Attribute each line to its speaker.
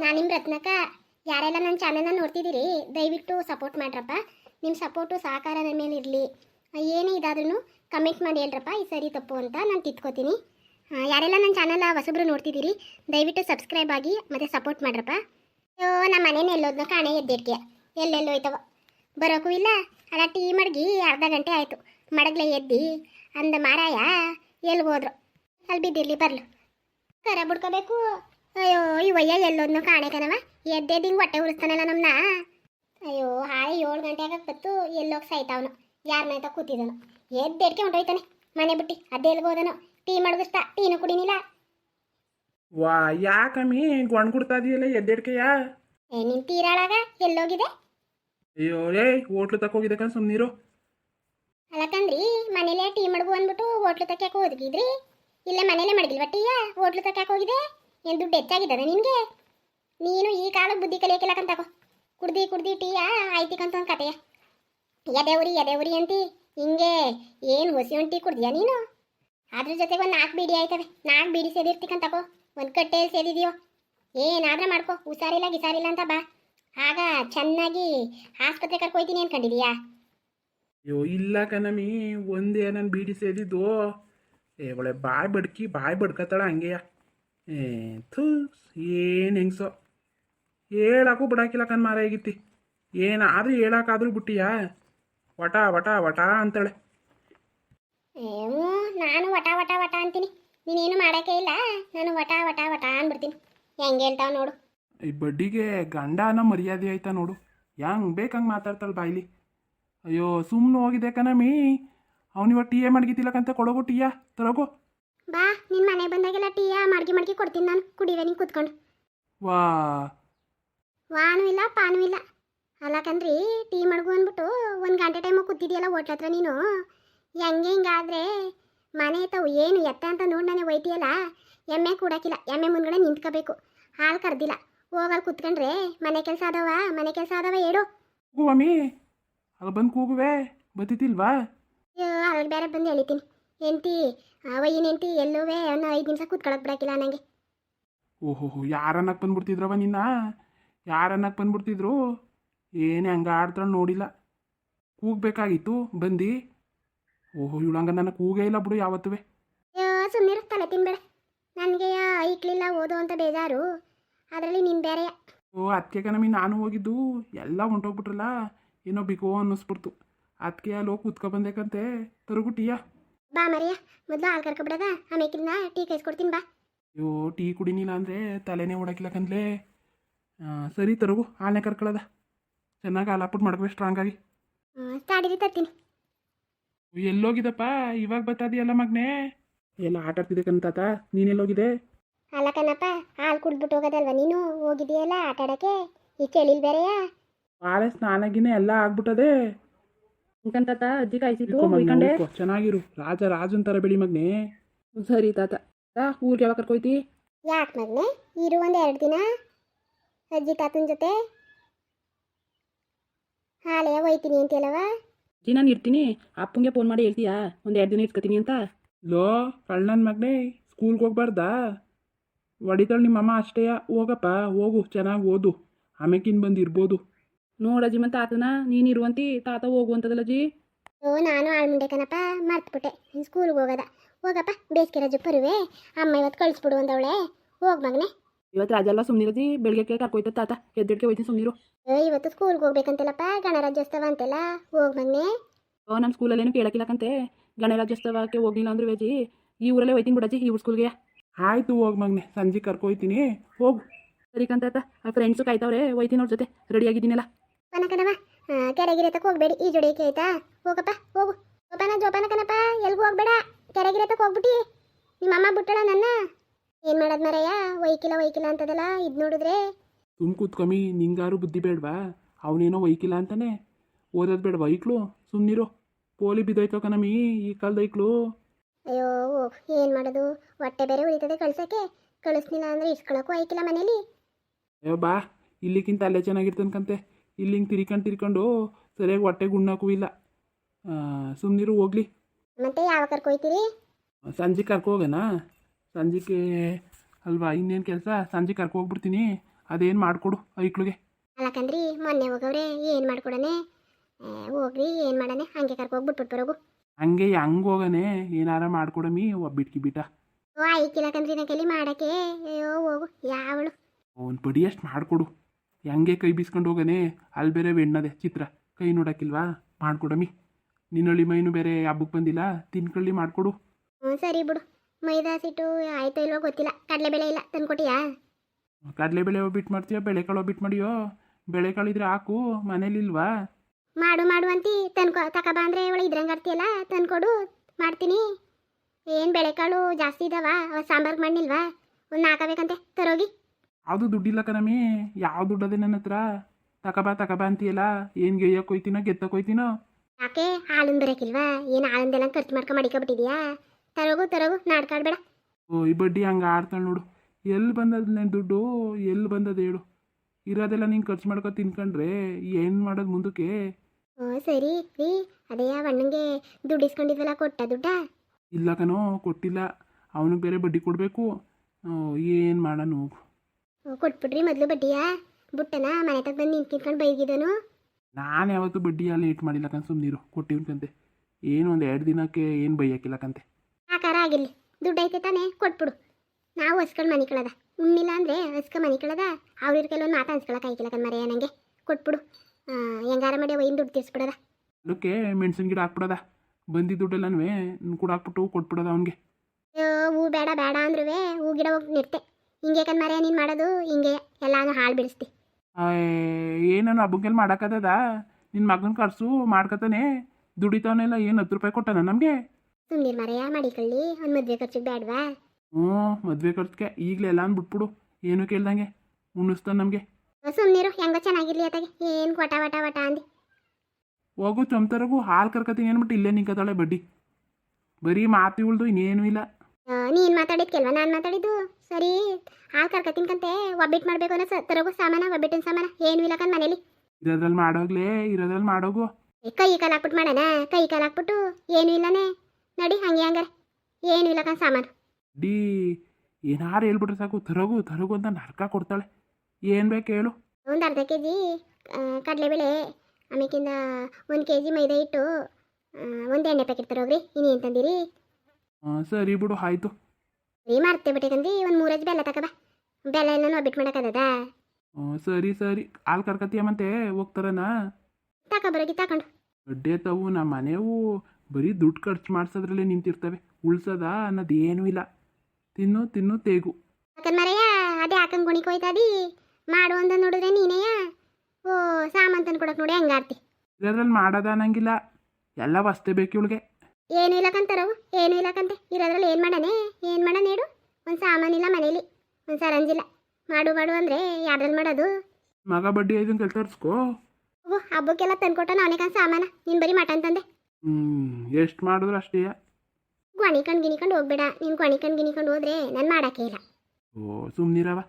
Speaker 1: ನಾನು ನಿಮ್ಮ ರತ್ನಕ ಯಾರೆಲ್ಲ ನನ್ನ ಚಾನೆಲ್ನ ನೋಡ್ತಿದ್ದೀರಿ ದಯವಿಟ್ಟು ಸಪೋರ್ಟ್ ಮಾಡ್ರಪ್ಪ. ನಿಮ್ಮ ಸಪೋರ್ಟು ಸಹಕಾರ ನನ್ನ ಮೇಲೆ ಇರಲಿ. ಏನೇ ಇದಾದ್ರೂ ಕಮೆಂಟ್ ಮಾಡಿ ಹೇಳ್ರಪ್ಪ, ಈ ಸರಿ ತಪ್ಪು ಅಂತ ನಾನು ತಿತ್ಕೋತೀನಿ. ಯಾರೆಲ್ಲ ನನ್ನ ಚಾನೆಲ್ ಹೊಸಬ್ರು ನೋಡ್ತಿದ್ದೀರಿ ದಯವಿಟ್ಟು ಸಬ್ಸ್ಕ್ರೈಬ್ ಆಗಿ ಮತ್ತು ಸಪೋರ್ಟ್ ಮಾಡ್ರಪ್ಪ. ಅಯ್ಯೋ ನಮ್ಮ ಮನೇನ ಎಲ್ಲೋದ್ನ ಕಾಣೆ ಎದ್ದಿರ್ತೀಯ ಎಲ್ಲೆಲ್ಲೋ ಹೋಯ್ತವ ಬರೋಕ್ಕೂ ಇಲ್ಲ. ಅಲ್ಲ, ಟೀ ಮಡಗಿ ಅರ್ಧ ಗಂಟೆ ಆಯಿತು. ಮಡಗ್ಲೆ ಎದ್ದಿ, ಅಂದ ಮಾರಾಯ ಎಲ್ಲಿ ಹೋದ್ರು. ಅಲ್ಲಿ ಬಿದ್ದಿರ್ಲಿ, ಬರ್ಲು. ಕರ ಬಿಡ್ಕೋಬೇಕು. ಅಯ್ಯೋ ಇವಯ್ಯ ಎಲ್ಲೋದ್ನು ಕಾಣೆ ಕಣವ ಎದ್ದೆದ್ದು ಹಿಂಗೆ ಹೊಟ್ಟೆ ಉರಿಸ್ತಾನಲ್ಲ ನಮ್ಮನ್ನ ಅಯ್ಯೋ ಹಾಳೆ ಏಳು ಗಂಟೆಗೆ ಕತ್ತು ಎಲ್ಲೋಗಿ ಸಾಯ್ತಾವನು. ಯಾರ ಮನೆ ಕೂತಿದನು. ಎದ್ದೆಡ್ಕೆ ಹೊಂಟೋಯ್ತಾನೆ. ಮನೆ ಬಿಟ್ಟು ಅದೇ ಹೋದನು. ಟೀ ಮಾಡಿದಷ್ಟ ಟೀನು ಕುಡಿನಿಲ್ಲ.
Speaker 2: ವಾ ಯಾಕಮ್ಮಿ ಗೊಂಡ್ ಕೊಡ್ತಾ ಇದೆಯಲ್ಲ ಎದ್ದೆಡ್ಕೆಯ
Speaker 1: ಏ ನಿನ್ ತೀರಾಳಾಗ ಎಲ್ಲೋಗಿದೆ?
Speaker 2: ಅಯ್ಯೋ ಏ ಹೋಟ್ಲು ತಕ್ಕೋಗಿದೆ ಕಣ್ ಸುಮ್ಮನಿರು
Speaker 1: ಅಲ್ಲಕಂದ್ರಿ ಮನೇಲೆ ಟೀ ಮಡಗು ಅಂದ್ಬಿಟ್ಟು ಹೋಟ್ಲು ತಕ್ಕ ಹೋಗಿದ್ರಿ ಇಲ್ಲ ಮನೇಲೆ ಮಡಗಿಲ್ವ ಟೀಯ? ಹೋಟ್ಲು ತಕ್ಕ ಹೋಗಿದೆ ಏನು ದುಡ್ಡು ಹೆಚ್ಚಾಗಿದ್ದದ ನಿನಗೆ? ನೀನು ಈ ಕಾಲಕ್ಕೆ ಬುದ್ಧಿ ಕಲಿಯಕ್ಕಿಲ್ಲಕಂತಕೋ ಕುಡ್ದಿ ಕುಡ್ದಿ ಟೀಯಾ ಆಯ್ತಿಕಂತ ಒಂದು ಕತೆಯ. ಎದೆ ಉರಿ ಎದೆ ಉರಿ ಅಂತಿ. ಹಿಂಗೆ ಏನು ಹೊಸಿ ಒಂದು ಟೀ ಕುಡ್ದಿಯಾ ನೀನು? ಅದ್ರ ಜೊತೆಗೆ ಒಂದು ನಾಲ್ಕು ಬೀಡಿ ಆಯ್ತವೆ. ನಾಲ್ಕು ಬೀಡಿ ಸೇದಿರ್ತಿಕಂತಕೋ ಒಂದು ಕಟ್ಟೆಯಲ್ಲಿ ಸೇದಿದೆಯೋ. ಏನಾದರೂ ಮಾಡ್ಕೋ. ಹುಷಾರಿಲ್ಲ, ಗಿಸಾರಿಲ್ಲ ಅಂತ ಬಾ. ಆಗ ಚೆನ್ನಾಗಿ ಆಸ್ಪತ್ರೆ ಕರ್ಕೊಯ್ತೀನಿ ಅನ್ಕೊಂಡಿದೀಯಾ?
Speaker 2: ಅಯ್ಯೋ, ಇಲ್ಲ ಕನಮಿ ಒಂದೇ ನಾನು ಬೀಡಿ ಸೇದಿದ್ದು. ಏ, ಒಳ್ಳೆ ಬಾಯ್ ಬಡ್ಕಿ, ಬಾಯ್ ಬಡ್ಕತ್ತಾಳ ಹಂಗೆಯ? ಏ ಥೂ ಏನು ಹೆಂಗ್ಸೋ. ಹೇಳಕ್ಕೂ ಬಿಡಾಕಿಲ್ಲ ಕಣ್ ಮಾರ ಹೇಗಿತ್ತಿ ಏನಾದ್ರೂ ಹೇಳಕ್ಕಾದ್ರೂ ಬಿಟ್ಟಿಯಾ? ವಟ ವಟ ವಟ ಅಂತೇಳೆ.
Speaker 1: ಏವು ನಾನು ವಟ ವಟ ವಟ ಅಂತೀನಿ. ನೀನೇನು ಮಾಡಕ್ಕೆ ಇಲ್ಲ. ನಾನು ವಟ ವಟ ವಟ ಅಂದ್ಬಿಡ್ತೀನಿ. ಹೆಂಗೆ ಹೇಳ್ತಾವ ನೋಡು.
Speaker 2: ಈ ಬಡ್ಡಿಗೆ ಗಂಡ ಅನ್ನೋ ಮರ್ಯಾದೆ ಆಯ್ತಾ ನೋಡು. ಹೆಂಗ್ ಬೇಕಂಗೆ ಮಾತಾಡ್ತಾಳೆ ಬಾಯ್ಲಿ. ಅಯ್ಯೋ ಸುಮ್ಮನೆ ಹೋಗಿದೆ ಕಣಮಿ ಅವನಿವ ಟೀ ಎ ಮಡಗಿತಿಲ್ಲಕಂತ ಕೊಡೋಗು ಟೀಯಾ ತರೋಗು.
Speaker 1: ಬಾ ನಿನ್ನ ಮನೆ ಬಂದಾಗೆಲ್ಲ ಟೀಯ ಮಡ್ಗಿ ಮಡ್ಗಿ ಕೊಡ್ತೀನಿ ನಾನು. ಕುಡಿವೆ ನೀನು ಕೂತ್ಕೊಂಡು.
Speaker 2: ವಾ.
Speaker 1: ವಾನು ಇಲ್ಲ ಪಾನು ಇಲ್ಲ. ಅಲ್ಲಕಂದ್ರಿ ಟೀ ಮಡ್ಗು ಅಂದ್ಬಿಟ್ಟು ಒಂದು ಗಂಟೆ ಟೈಮ್ ಕೂತಿದ್ಯಲ್ಲ ಹೋಟ್ಲ ಹತ್ರ ನೀನು? ಹೆಂಗೆ ಹಿಂಗಾದ್ರೆ ಮನೆ ತಾವು ಏನು ಎತ್ತ ಅಂತ ನೋಡಿ ನಾನೇ ಒಯ್ತಿಯಲ್ಲ? ಎಮ್ಮೆ ಕೂಡಕ್ಕಿಲ್ಲ ಎಮ್ಮೆ ಮುಂದ್ಗಡೆ ನಿಂತ್ಕೋಬೇಕು. ಹಾಲು ಕರ್ದಿಲ್ಲ. ಹೋಗಲ್ಲಿ ಕುತ್ಕೊಂಡ್ರೆ ಮನೆ ಕೆಲಸ ಅದಾವ ಮನೆ ಕೆಲಸ ಅದಾವ ಹೇಳು.
Speaker 2: ಕೂಗು ಮಮ್ಮಿ ಅಲ್ಲಿ ಬಂದು ಕೂಗುವೆ ಬತ್ತಿತಿಲ್ವಾ?
Speaker 1: ಅಲ್ಲಿ ಬೇರೆ ಬಂದು ಹೇಳಿತೀನಿ ಎಂತಿ ಅವಯ್ಯನ ಎಂತಿ ಎಲ್ಲೋವೆ ಅನ್ನೋ ಐದು ನಿಮಿಷ ಕೂತ್ಕೊಳಕ್ ಬಿಡಕ್ಕಿಲ್ಲ ನನಗೆ
Speaker 2: ಓಹೋ ಯಾರನ್ನಕ್ಕೆ ಬಂದ್ಬಿಡ್ತಿದ್ರವ ನಿನ್ನ? ಯಾರನ್ನಕ್ಕೆ ಬಂದ್ಬಿಡ್ತಿದ್ರು? ಏನೇ ಹಂಗೆ ಆಡ್ತಾಳೆ ನೋಡಿಲ್ಲ. ಕೂಗ್ಬೇಕಾಗಿತ್ತು ಬಂದು. ಓಹೋ ಇವಳಂಗ ನನ್ನ ಕೂಗೇ ಇಲ್ಲ ಬಿಡು
Speaker 1: ಯಾವತ್ತೂ ಸುಮ್ಮನೆ ತಲೆ ತಿನ್ಬೇಡ. ನನಗೆ ಐಕ್ಲಿಲ್ಲ ಓದೋ ಅಂತ ಬೇಜಾರು. ಅದರಲ್ಲಿ ನೀನು ಬೇರೆ.
Speaker 2: ಓ ಅದಕ್ಕೆ ಕಣಮಿ ನಾನು ಹೋಗಿದ್ದು. ಎಲ್ಲ ಹೊಂಟೋಗ್ಬಿಟ್ರಲ್ಲ. ಏನೋ ಬಿಕೋ ಅನ್ನಿಸ್ಬಿಡ್ತು. ಅದಕ್ಕೆ ಅಲ್ಲಿ ಹೋಗಿ ಕೂತ್ಕೊಬಂದೇಕಂತೆ ಬಂದೇಕಂತೆ ತರಗು ಟೀಯ
Speaker 1: ಬಾ ಮರಿಯ ಮೊದ್ಲು ಹಾಲು ಕರ್ಕೊಬಿಡದ? ಆಮೇಕಿಂದ ಟೀ ಕಾಯಿಸ್ಕೊಡ್ತೀನಿ ಬಾ.
Speaker 2: ಅಯ್ಯೋ ಟೀ ಕುಡಿನಿಲ್ಲ ಅಂದರೆ ತಲೆನೇ ಓಡಾಕಿಲ್ಲ ಕಂದ್ಲೇ ಸರಿ ತರಗು ಹಾಲನೇ ಕರ್ಕೊಳ್ಳೋದ ಚೆನ್ನಾಗಿ ಹಾಲು ಹಾಕ್ಬಿಟ್ಟು ಮಾಡ್ಬೇಕು ಸ್ಟ್ರಾಂಗಾಗಿ
Speaker 1: ಸ್ಟಾಡಿರಿ ತರ್ತೀನಿ.
Speaker 2: ಎಲ್ಲೋಗಿದಪ್ಪ? ಇವಾಗ ಬತ್ತಾದಿಯಲ್ಲ ಮಗನೇ? ಎಲ್ಲ ಆಟ ಆಡ್ತಿದ್ದೆ ಕಂತಾತ ನೀನೆಲ್ಲೋಗಿದೆ
Speaker 1: ಅಲ್ಲ ಕಣಪ್ಪ ಹಾಲು ಕುಡ್ದ್ಬಿಟ್ಟು ಹೋಗೋದಲ್ವ ನೀನು? ಹೋಗಿದೆಯಲ್ಲ ಆಟ ಆಡೋಕೆ ಈ ಚಳಿಲ್ ಬೇರೆಯಾ?
Speaker 2: ಬಾಳೆ ಸ್ನಾನಗಿನೇ ಎಲ್ಲ ಆಗ್ಬಿಟ್ಟದೆ.
Speaker 3: ಇಂಕನ್ ತಾತ ಅಜ್ಜಿ ಕಾಯಿಸಿತ್ತು ಉಯ್ಕಂಡೆ
Speaker 2: ಚೆನ್ನಾಗಿರು. ರಾಜ ರಾಜನ್ ತರ ಬೆಳಿ ಮಗ್ನೆ.
Speaker 3: ಸರಿ ತಾತ. ತಾ ಊರಿಗೆ ಯಾವಾಗ ಕರ್ಕೊಯ್ತಿ?
Speaker 1: ಯಾಕೆ ಮಗ್ನೆ? ಇರು ಒಂದು ಎರಡು ದಿನ. ಅಜ್ಜಿ ತಾತನ ಜೊತೆ. ಹಾಲೇ ಒಯ್ತೀನಿ ಅಂತೀಯಲ್ಲವ
Speaker 3: ಅಜ್ಜಿ ನಾನು ಇರ್ತೀನಿ. ಅಪ್ಪಂಗೆ ಫೋನ್ ಮಾಡಿ ಹೇಳ್ತೀಯಾ? ಒಂದು ಎರಡು ದಿನ ಇಟ್ಕೊತೀನಿ ಅಂತ.
Speaker 2: ಲೋ ಕಳ್ಳನ ಮಗನೇ ಸ್ಕೂಲ್ಗೆ ಹೋಗ್ಬಾರ್ದಾ? ಹೊಡಿತಾಳೆ ನಿಮ್ಮಮ್ಮ ಅಷ್ಟೇ. ಹೋಗಪ್ಪ ಹೋಗು ಚೆನ್ನಾಗಿ ಓದು. ಆಮೇಕಿನ್ ಬಂದು ಇರ್ಬೋದು.
Speaker 3: ನೋಡಜ್ಜಿ ಮತ್ತೆ ತಾತನ ನೀನು ಇರುವಂತಿ ತಾತ ಹೋಗುವಂತದಲ್ಲ ಅಜ್ಜಿ?
Speaker 1: ಓ ನಾನು ಆಳ್ಮುಂಡೆ ಕಣಪ್ಪ ಮರ್ತ್ಬಿಟ್ಟೆ. ಸ್ಕೂಲ್ಗೆ ಹೋಗದ. ಹೋಗಪ್ಪ ಬೇಸಿಗೆ ರಜೆ ಪರುವೆ ಅಮ್ಮ ಇವತ್ತು ಕಳಿಸ್ಬಿಡು ಅಂದವಳೆ. ಹೋಗ್ ಮಗನೆ.
Speaker 3: ಇವತ್ತು ರಾಜ ಎಲ್ಲ ಸುಮ್ಮನಿರದಿ ಬೆಳಗ್ಗೆ ಕರ್ಕೊಯ್ತ ತಾತ. ಎದ್ದಿಡ್ಕೆ ಹೋಯ್ತೀನಿ ಸುಮ್ಮನಿರು
Speaker 1: ಏ ಇವತ್ತು ಸ್ಕೂಲ್ಗೆ ಹೋಗ್ಬೇಕಂತಲ್ಲಪ್ಪ ಗಣರಾಜ್ಯೋತ್ಸವ ಅಂತೆಲ್ಲ. ಹೋಗ್ ಮಗನೆ.
Speaker 3: ಓ ನಮ್ಮ ಸ್ಕೂಲಲ್ಲೇನು ಕೇಳಕ್ಕಿಲ್ಲಕಂತೆ ಗಣರಾಜ್ಯೋತ್ಸವಕ್ಕೆ ಹೋಗ್ಲಿಲ್ಲ ಅಂದ್ರೆ ಅಜ್ಜಿ. ಈ ಊರಲ್ಲೇ ಹೋಯ್ತೀನಿ ಬಿಡಜ್ಜಿ ಈ ಊರ್ ಸ್ಕೂಲ್ಗೆ
Speaker 2: ಆಯ್ತು ಹೋಗ್ ಮಗನೆ. ಸಂಜೆ ಕರ್ಕೊಯ್ತೀನಿ. ಹೋಗು.
Speaker 3: ಸರಿ ಕಂತಾತ ಆ ಫ್ರೆಂಡ್ಸು ಕಾಯ್ತಾವ್ರೆ ಹೋಯ್ತೀನಿ ಅವ್ರ ಜೊತೆ. ರೆಡಿಯಾಗಿದ್ದೀನಲ್ಲ
Speaker 1: ಪನ ಕಣವ ಕೆರೆಗಿರೆ ತಕ್ಕ ಹೋಗ್ಬೇಡಿ. ಈ ಜೋಡಿಯಕ್ಕೆ ಆಯ್ತಾ? ಹೋಗಪ್ಪ ಹೋಗು. ಜೋಪಾನ ಜೋಪಾನ ಕಣಪ್ಪ ಎಲ್ಗೂ ಹೋಗ್ಬೇಡ. ಕೆರೆಗಿರೆ ತಕ್ಕ ಹೋಗ್ಬಿಟ್ಟಿ. ನಿಮ್ಮ ಅಮ್ಮ ಬಿಟ್ಟಳ ನನ್ನ. ಏನು ಮಾಡೋದು ಮರಯ್ಯ? ಒಯ್ಕಿಲ್ಲ ಒಯ್ಕಿಲ್ಲ ಅಂತದಲ್ಲ ಇದು ನೋಡಿದ್ರೆ.
Speaker 2: ಸುಮ್ ಕೂತ್ಕಮ್ಮಿ ನಿಂಗಾರು ಬುದ್ಧಿ ಬೇಡವಾ? ಅವನೇನೋ ಒಯ್ಕಿಲ್ಲ ಅಂತಾನೆ. ಓದೋದು ಬೇಡ ವೈಕ್ಲು ಸುಮ್ಮನಿರು ಪೋಲಿ ಬಿದ್ದೋಯ್ತೋ ಕಣಮ್ಮಿ ಈ ಕಾಲದ ಐಕ್ಳು
Speaker 1: ಅಯ್ಯೋ ಏನು ಮಾಡೋದು? ಹೊಟ್ಟೆ ಬೇರೆ ಉಳಿತದೆ ಕಳ್ಸೋಕ್ಕೆ. ಕಳಿಸ್ಲಿಲ್ಲ ಅಂದರೆ ಇಸ್ಕೊಳಕ್ಕೂ ಆಯ್ಕಿಲ್ಲ ಮನೇಲಿ.
Speaker 2: ಅಯ್ಯೋ ಬಾ. ಇಲ್ಲಿಗಿಂತ ಅಲ್ಲೇ ಚೆನ್ನಾಗಿರ್ತನ್ಕಂತೆ ಇಲ್ಲಿ ಹಿಂಗೆ ತಿರ್ಕೊಂಡು ತಿರ್ಕೊಂಡು ಸರಿಯಾಗಿ ಹೊಟ್ಟೆಗೆ ಉಣ್ಣಕ್ಕೂ ಇಲ್ಲ. ಸುಮ್ಮನಿರು ಹೋಗ್ಲಿ.
Speaker 1: ಮತ್ತೆ ಯಾವಾಗ ಕರ್ಕೊಯ್ತೀರಿ?
Speaker 2: ಸಂಜೆ ಕರ್ಕೊ ಹೋಗೋಣ ಸಂಜೆಗೆ ಅಲ್ವಾ ಇನ್ನೇನು ಕೆಲಸ? ಸಂಜೆ ಕರ್ಕೊ ಹೋಗ್ಬಿಡ್ತೀನಿ. ಅದೇನು ಮಾಡಿಕೊಡು ಐಕ್ಳಿಗೆ.
Speaker 1: ಅಲ್ಲಕಂದ್ರಿ ಮೊನ್ನೆ ಹೋಗವ್ರೆ ಏನು ಮಾಡ್ಕೊಡನೆ? ಹೋಗ್ರಿ ಏನು ಮಾಡನೆ? ಹಂಗೆ ಕರ್ಕೊ ಹೋಗ್ಬಿಟ್ಬಿಟ್ಟು ಬರೋಗು.
Speaker 2: ಹಂಗೆ ಹಂಗ್ ಹೋಗನೆ? ಏನಾರ ಮಾಡ್ಕೊಡಮಿ ಒಬ್ಬಿಟ್ಕಿ ಬಿಟ್ಟ.
Speaker 1: ಓ ಆಯ್ಕಿಲ್ಲಕಂದ್ರಿ ನಾ ಕಲಿ ಮಾಡಕ್ಕೆ. ಅಯ್ಯೋ ಹೋಗು ಯಾವಳು.
Speaker 2: ಒಂದು ಪಡಿ ಅಷ್ಟು ಮಾಡಿಕೊಡು. ಹೆಂಗೆ ಕೈ ಬೀಸ್ಕೊಂಡು ಹೋಗನೆ? ಅಲ್ಲಿ ಬೇರೆ ಬೆಣ್ಣದೆ ಚಿತ್ರ. ಕೈ ನೋಡಕ್ಕಿಲ್ವಾ? ಮಾಡ್ಕೊಡಮಿ. ನಿನ್ನಳ್ಳಿ ಮೈನು ಬೇರೆ ಹಬ್ಬಕ್ಕೆ ಬಂದಿಲ್ಲ? ತಿನ್ಕೊಳ್ಳಿ ಮಾಡಿಕೊಡು.
Speaker 1: ಹ್ಞೂ ಸರಿ ಬಿಡು. ಮೈದಾ ಸಿಟ್ಟು ಆಯ್ತೋ ಇಲ್ವೋ ಗೊತ್ತಿಲ್ಲ. ಕಡಲೆಬೇಳೆ ಇಲ್ಲ ತಂದ್ಕೊಟ್ಟಿಯಾ?
Speaker 2: ಕಡಲೆಬೇಳೆ ಒಬ್ಬಿಟ್ಟು ಮಾಡ್ತೀಯೋ ಬೆಳೆಕಾಳು ಒಬ್ಬಿಟ್ಟು ಮಾಡಿಯೋ? ಬೆಳೆಕಾಳು ಇದ್ರೆ ಹಾಕು ಮನೇಲಿ ಇಲ್ವಾ?
Speaker 1: ಮಾಡು ಮಾಡು ಅಂತಿ. ತಂದ್ಕೊ ತಕಬ ಅಂದರೆ ಒಳ್ಳೆ ಇದ್ರಂಗೆ ಆಡ್ತೀಯಲ್ಲ ತಂದ್ಕೊಡು. ಮಾಡ್ತೀನಿ. ಏನು ಬೆಳೆಕಾಳು ಜಾಸ್ತಿ ಇದಾವ? ಅವ ಸಾಂಬಾರ್ಗೆ ಮಾಡಿಲ್ವಾ ಒಂದು ಹಾಕಬೇಕಂತೆ ತರೋಗಿ.
Speaker 2: ಯಾವುದು ದುಡ್ಡಿಲ್ಲ ಕಣಮಿ ಯಾವ ದುಡ್ಡದೆ ನನ್ನ ಹತ್ರ? ತಕಬಾ ತಕಬಾ ಅಂತೀಯಲ್ಲ ಏನು ಗೆಯ್ಯಕ್ಕೆ ಹೋಯ್ತೀನೋ ಗೆತ್ತಕ್ಕೆ ಹೋಯ್ತೀನೋ
Speaker 1: ಯಾಕೆ ಹಾಲಿನ ಬರಕಿಲ್ವಾ? ಏನು ಹಾಲಿಂದೆಲ್ಲ ಖರ್ಚು ಮಾಡ್ಕೊಂಡು ಮಡಿಕೊಬಿಟ್ಟಿದ್ಯಾ? ತರೋಗು ತರೋಗು ನಾಡ್ಕಾಡ್ಬೇಡ.
Speaker 2: ಓ ಈ ಬಡ್ಡಿ ಹಂಗೆ ಆಡ್ತಾಳೆ ನೋಡು. ಎಲ್ಲಿ ಬಂದದ ನನ್ನ ದುಡ್ಡು ಎಲ್ಲಿ ಬಂದದ ಹೇಳು. ಇರೋದೆಲ್ಲ ನೀನು ಖರ್ಚು ಮಾಡ್ಕೊ ತಿನ್ಕೊಂಡ್ರೆ ಏನು ಮಾಡೋದು ಮುಂದಕ್ಕೆ?
Speaker 1: ಓ ಸರಿ ರೀ. ಅದೇ ಅಣ್ಣಂಗೆ ದುಡ್ಡು ಇಸ್ಕೊಂಡಿದ್ವಲ್ಲ ಕೊಟ್ಟ ದುಡ್ಡ?
Speaker 2: ಇಲ್ಲ ಕಣೋ ಕೊಟ್ಟಿಲ್ಲ. ಅವನಿಗೆ ಬೇರೆ ಬಡ್ಡಿ ಕೊಡಬೇಕು. ಏನು ಮಾಡೋಣ ಹೋಗು.
Speaker 1: ಓ, ಮೊದ್ಲು ಬಡ್ಡಿಯಾ? ಬುಟ್ಟನ? ಮನೆ ತಗ ಬಂದು ನಿಂತ್ಕೊಂಡು ಬೈಗಿದನು?
Speaker 2: ನಾನು ಯಾವತ್ತು ಬಡ್ಡಿ ಎಲ್ಲ ಲೇಟ್ ಮಾಡಿಲ್ಲ ಕಣ್ ಸುಮ್ಮನಿರು ಕೊಟ್ಟಿವ್ಕಂತೆ ಏನು ಒಂದು ಎರಡು ದಿನಕ್ಕೆ ಏನು ಬೈಯಕ್ಕಿಲ್ಲ ಕಂತೆ.
Speaker 1: ಆಕಾರ ಆಗಿರ್ಲಿ. ದುಡ್ಡು ಐತೆ ತಾನೇ ಕೊಟ್ಬಿಡು. ನಾವು ಹಸ್ಕೊಂಡು ಮನೆ ಕಳದ. ಉಣ್ಣಿಲ್ಲ ಅಂದರೆ ಹಸ್ಕ ಮನೆ ಕಳದ. ಅವ್ರ ಕೆಲವೊಂದು ಮಾತು ಆಗಿಲ್ಲ ಕಣ್ ಮರೆಯ ನನಗೆ ಕೊಟ್ಬಿಡು. ಹೆಂಗಾರ ಮಾಡಿ ಒಯ್ದು ದುಡ್ಡು ತೀರ್ಸ್ಬಿಡದ?
Speaker 2: ಅದಕ್ಕೆ ಮೆಣಸಿನ ಗಿಡ ಹಾಕ್ಬಿಡದ. ಬಂದಿದ್ದ ದುಡ್ಡೆಲ್ಲನೂ ಕೂಡ ಹಾಕ್ಬಿಟ್ಟು ಕೊಟ್ಬಿಡದ ಅವನಿಗೆ.
Speaker 1: ಹೂ ಬೇಡ ಬೇಡ ಅಂದ್ರೂ ಹೂ ಗಿಡ ಹೋಗಿ ನಿರ್ತೆ ಹಿಂಗೆ ಕಣ್ಮರೆ ನೀನು ಮಾಡೋದು ಹಿಂಗೆ ಎಲ್ಲಾನು ಹಾಳು ಬಿಡಿಸ್ತಿ.
Speaker 2: ಏನನ್ನು ಹಬ್ಬಕ್ಕೆಲ್ಲ ಮಾಡೋಕ್ಕದ ನಿನ್ನ ಮಗನ ಕರ್ಸು ಮಾಡ್ಕತಾನೆ ದುಡಿತಾವನೆಲ್ಲ ಏನು ಹತ್ತು ರೂಪಾಯಿ ಕೊಟ್ಟನ ನಮಗೆ?
Speaker 1: ಸುಮ್ಮನೆ ಮರೆಯ ಮಾಡಿಕೊಳ್ಳಿ ಒಂದು ಮದುವೆ ಖರ್ಚಿಗೆ ಬೇಡವಾ
Speaker 2: ಹ್ಞೂ ಮದುವೆ ಖರ್ಚಿಗೆ ಈಗಲೇ ಎಲ್ಲ ಬಿಟ್ಬಿಡು. ಏನು ಕೇಳ್ದಂಗೆ. ಉಣಿಸ್ತಾನೆ ನಮಗೆ.
Speaker 1: ಸುಮ್ಮನಿರು ಹೆಂಗೋ ಚೆನ್ನಾಗಿರ್ಲಿ ಅತ್ತಾಗೆ. ಏನು ಕೊಟ ವಟ ವಟ ಅಂದು.
Speaker 2: ಹೋಗು ಚಮ್ತರಗೂ ಹಾಲು ಕರ್ಕತೀನಿ ಅಂದ್ಬಿಟ್ಟು ಇಲ್ಲೇ ನಿಂಕತಾಳೆ ಬಡ್ಡಿ. ಬರೀ ಮಾತು ಉಳ್ದು ಇನ್ನೇನು ಇಲ್ಲ.
Speaker 1: ನೀನು ಮಾತಾಡಿದ್ ಕೆಲ್ವ ನಾನು ಮಾತಾಡಿದ್ದು ಸರಿ. ಹಾಲು ಕರ್ಕತಿನ್ಕಂತೆ ಒಬ್ಬಿಟ್ಟು ಮಾಡಬೇಕು ಅನ್ನೋ ಸ ತರೋಗು ಸಾಮಾನ ಒಬ್ಬಿಟ್ಟಿನ ಸಾಮಾನ. ಏನು ಇಲ್ಲ ಕಣ್ ಮನೇಲಿ.
Speaker 2: ಇರೋದ್ರಲ್ಲಿ ಮಾಡೋಗ್ಲೇ ಇರೋದ್ರಲ್ಲಿ ಮಾಡೋಗು.
Speaker 1: ಕೈ ಕಾಲು ಹಾಕ್ಬಿಟ್ಟು ಮಾಡೋಣ. ಕೈ ಕಾಲು ಹಾಕ್ಬಿಟ್ಟು ಏನು ಇಲ್ಲನೇ. ನಡಿ ಹಂಗೆ ಹಂಗಾರೆ. ಏನು ಇಲ್ಲ ಕಣ್ ಸಾಮಾನು.
Speaker 2: ಡಿ ಏನಾರು ಹೇಳ್ಬಿಟ್ರೆ ಸಾಕು. ತರಗು ತರಗು ಅಂತ ನರ್ಕ ಕೊಡ್ತಾಳೆ. ಏನು ಬೇಕು ಹೇಳು.
Speaker 1: ಒಂದು ಅರ್ಧ ಕೆ ಜಿ ಕಡಲೆಬೇಳೆ ಆಮೇಕಿಂದ ಒಂದು ಕೆ ಜಿ ಮೈದಾ ಹಿಟ್ಟು ಒಂದು ಎಣ್ಣೆ ಪ್ಯಾಕೆಟ್ ತರೋಗ್ರಿ. ಇನ್ನೇನು ತಂದಿರಿ?
Speaker 2: ಸರಿ ಬಿಡು ಆಯ್ತು.
Speaker 1: ರೀ ಮಾಡ್ತೇ ಬಿಟ್ಟಿಕಂದ್ರಿ ಒಂದು ಮೂರಜ್ ಬೆಲ್ಲ ತಕಬ ಬೆಲ್ಲ ಎಲ್ಲ ಒಬ್ಬಿಟ್ಟು ಬಿಟ್ಟು
Speaker 2: ಹ್ಞೂ ಸರಿ ಸರಿ. ಹಾಲು ಕರ್ಕತಿಯ ಮತ್ತೆ? ಹೋಗ್ತಾರನ?
Speaker 1: ತಕೊಬರೋಗಿ ತಕೊಂಡು.
Speaker 2: ಅಡ್ಡೆ ತಾವು ನಮ್ಮ ಮನೆವು ಬರೀ ದುಡ್ಡು ಖರ್ಚು ಮಾಡ್ಸೋದ್ರಲ್ಲೇ ನಿಂತಿರ್ತವೆ. ಉಳ್ಸದ ಅನ್ನೋದು ಏನೂ ಇಲ್ಲ. ತಿನ್ನು ತಿನ್ನು ತೇಗು.
Speaker 1: ಮರೆಯ ಅದೇ ಹಾಕಂಗ್ ಗುಣಿಕ್ ಹೋಯ್ತದಿ ಮಾಡು ಅಂತ ನೋಡಿದ್ರೆ ನೀನೇಯ. ಓ ಸಾಮಂತನ್ ಕೊಡಕ್ ನೋಡಿ ಹಂಗಾರ್ತಿ.
Speaker 2: ಇರೋದ್ರಲ್ಲಿ ಮಾಡೋದ ಅನ್ನಂಗಿಲ್ಲ. ಎಲ್ಲ ವಸ್ತೆ ಬೇಕು ಇವಳಿಗೆ.
Speaker 1: ಏನು ಇಲ್ಲಕಂತಾರವು ಏನು ಇಲ್ಲಕಂತೆ ಇರೋದ್ರಲ್ಲಿ ಏನು ಮಾಡನೆ? ಏನು ಮಾಡೋಣ ಹೇಳು ಒಂದು ಸಾಮಾನಿಲ್ಲ ಮನೇಲಿ. ಒಂದು ಸರಂಜಿಲ್ಲ ಮಾಡು ಮಾಡು ಅಂದರೆ ಯಾರ್ದ್ರಲ್ಲಿ ಮಾಡೋದು?
Speaker 2: ಮಗ ಬಡ್ಡಿ ಐದು ಕೆಲಸ ತರ್ಸ್ಕೋ
Speaker 1: ಓ ಹಬ್ಬಕ್ಕೆಲ್ಲ ತಂದ್ಕೊಟ್ಟ ನಾನೇ ಸಾಮಾನ. ನೀನು ಬರೀ ಮಟನ್ ತಂದೆ.
Speaker 2: ಹ್ಞೂ ಎಷ್ಟು ಮಾಡಿದ್ರು ಅಷ್ಟೇ.
Speaker 1: ಗೊಣಿಕಂಡು ಗಿಣಿಕೊಂಡು ಹೋಗ್ಬೇಡ. ನೀನು ಗೊಣಿಕಂಡು ಗಿಣಿಕೊಂಡು ಹೋದ್ರೆ ನಾನು ಮಾಡೋಕ್ಕೆ ಇಲ್ಲ.
Speaker 2: ಓ ಸುಮ್ಮನಿರವ